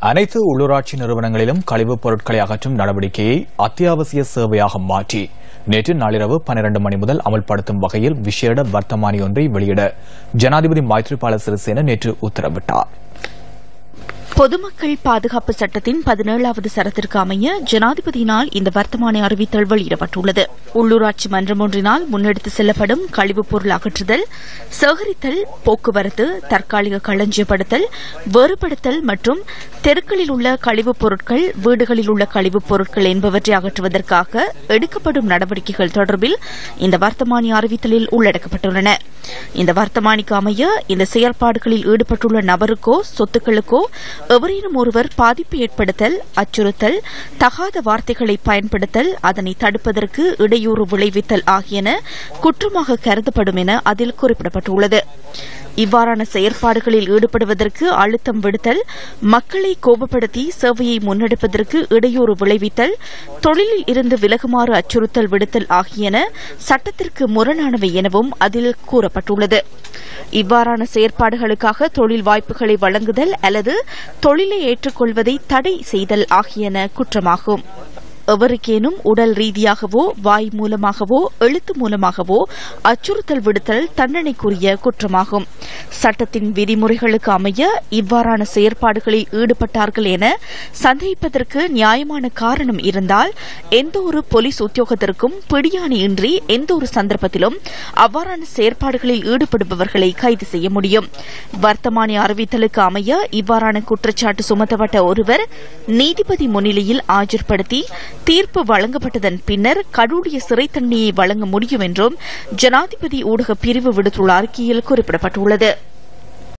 அனைத்து உள்ளூராட்சி நிறுவனங்களிலும் கழிவுப் பொருட்களை அகற்றும் நடவடிக்கையை அத்தியாவசிய சேவையாக மாற்றி நேற்று நள்ளிரவு பன்னிரண்டு மணி முதல் அமல்படுத்தும் வகையில் விசேட வர்த்தமானி ஒன்றை வெளியிட ஜனாதிபதி மைத்ரிபால சிறிசேன நேற்று உத்தரவிட்டார். பொதுமக்கள் பாதுகாப்பு சட்டத்தின் பதினேழாவது சரத்திற்கு அமைய ஜனாதிபதியினால் இந்த வர்த்தமானி அறிவித்தல் வெளியிடப்பட்டுள்ளது. உள்ளூராட்சி மன்றம் ஒன்றினால் முன்னெடுத்து செல்லப்படும் கழிவுப் பொருள் அகற்றுதல் சேகரித்தல் போக்குவரத்து தற்காலிக களஞ்சியப்படுத்தல் வேறுபடுத்தல் மற்றும் தெருக்களில் உள்ள கழிவுப் பொருட்கள் வீடுகளில் உள்ள கழிவுப் பொருட்கள் என்பவற்றை அகற்றுவதற்காக எடுக்கப்படும் நடவடிக்கைகள் தொடர்பில் இந்த வர்த்தமானி அறிவித்தலில் உள்ளடக்கப்பட்டுள்ளன. இந்த வர்த்தமானிக்கு அமைய இந்த செயல்பாடுகளில் ஈடுபட்டுள்ள நபருக்கோ சொத்துக்களுக்கோ எவரேனும் ஒருவர் பாதிப்பு ஏற்படுத்தல் அச்சுறுத்தல் தகாத வார்த்தைகளை பயன்படுத்தல் அதனை தடுப்பதற்கு இடையூறு விளைவித்தல் ஆகியன குற்றமாக கருதப்படும் என அதில் குறிப்பிடப்பட்டுள்ளது. இவ்வாறான செயற்பாடுகளில் ஈடுபடுவதற்கு அழுத்தம் விடுத்தல் மக்களை கோபப்படுத்தி சேவையை முன்னெடுப்பதற்கு இடையூறு விளைவித்தல் தொழிலில் இருந்து விலகுமாறு அச்சுறுத்தல் விடுத்தல் ஆகியன சட்டத்திற்கு முரணானவை எனவும் அதில் கூறப்பட்டுள்ளது. இவ்வாறான செயற்பாடுகளுக்காக தொழில் வாய்ப்புகளை வழங்குதல் அல்லது தொழிலை ஏற்றுக்கொள்வதை தடை செய்தல் ஆகியன குற்றமாகும். எவருக்கேனும் உடல் ரீதியாகவோ வாய் மூலமாகவோ எழுத்து மூலமாகவோ அச்சுறுத்தல் விடுத்தல் தண்டனைக்குரிய குற்றமாகும். சட்டத்தின் விதிமுறைகளுக்கு அமைய இவ்வாறான செயற்பாடுகளில் ஈடுபட்டார்கள் என சந்தேகிப்பதற்கு நியாயமான காரணம் இருந்தால் எந்தவொரு போலீஸ் உத்தியோகத்திற்கும் பிடியாணி எந்தவொரு எந்த ஒரு சந்தர்ப்பத்திலும் அவ்வாறான செயற்பாடுகளில் ஈடுபடுபவர்களை கைது செய்ய முடியும். வர்த்தமானி அறிவித்தலுக்கு அமைய இவ்வாறான குற்றச்சாட்டு சுமத்தப்பட்ட ஒருவர் நீதிபதி முன்னிலையில் ஆஜர்படுத்தி தீர்ப்பு வழங்கப்பட்டதன் பின்னர் கடூடிய சிறை தண்டனையை வழங்க முடியும் என்றும் ஜனாதிபதி ஊடக பிரிவு விடுத்துள்ள அறிக்கையில் குறிப்பிடப்பட்டுள்ளது.